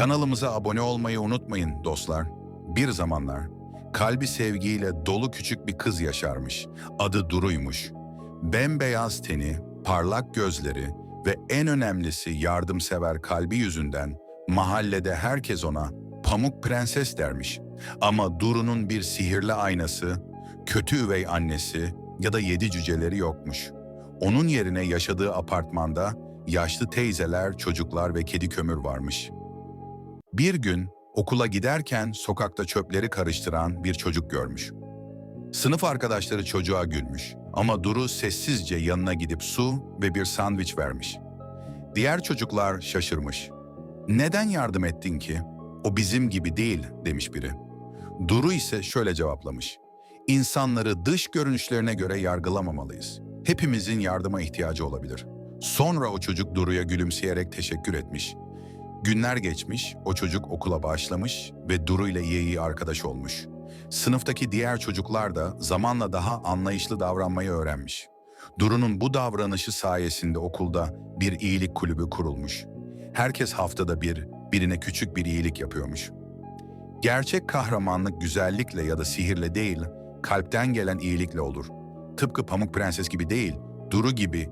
Kanalımıza abone olmayı unutmayın dostlar. Bir zamanlar kalbi sevgiyle dolu küçük bir kız yaşarmış. Adı Duru'ymuş. Bembeyaz teni, parlak gözleri ve en önemlisi yardımsever kalbi yüzünden mahallede herkes ona Pamuk Prenses dermiş. Ama Duru'nun bir sihirli aynası, kötü üvey annesi ya da yedi cüceleri yokmuş. Onun yerine yaşadığı apartmanda yaşlı teyzeler, çocuklar ve kedi kömür varmış. Bir gün okula giderken sokakta çöpleri karıştıran bir çocuk görmüş. Sınıf arkadaşları çocuğa gülmüş ama Duru sessizce yanına gidip su ve bir sandviç vermiş. Diğer çocuklar şaşırmış. Neden yardım ettin ki? O bizim gibi değil demiş biri. Duru ise şöyle cevaplamış. İnsanları dış görünüşlerine göre yargılamamalıyız. Hepimizin yardıma ihtiyacı olabilir. Sonra o çocuk Duru'ya gülümseyerek teşekkür etmiş. Günler geçmiş, o çocuk okula başlamış ve Duru ile iyi arkadaş olmuş. Sınıftaki diğer çocuklar da zamanla daha anlayışlı davranmayı öğrenmiş. Duru'nun bu davranışı sayesinde okulda bir iyilik kulübü kurulmuş. Herkes haftada bir, birine küçük bir iyilik yapıyormuş. Gerçek kahramanlık güzellikle ya da sihirle değil, kalpten gelen iyilikle olur. Tıpkı Pamuk Prenses gibi değil, Duru gibi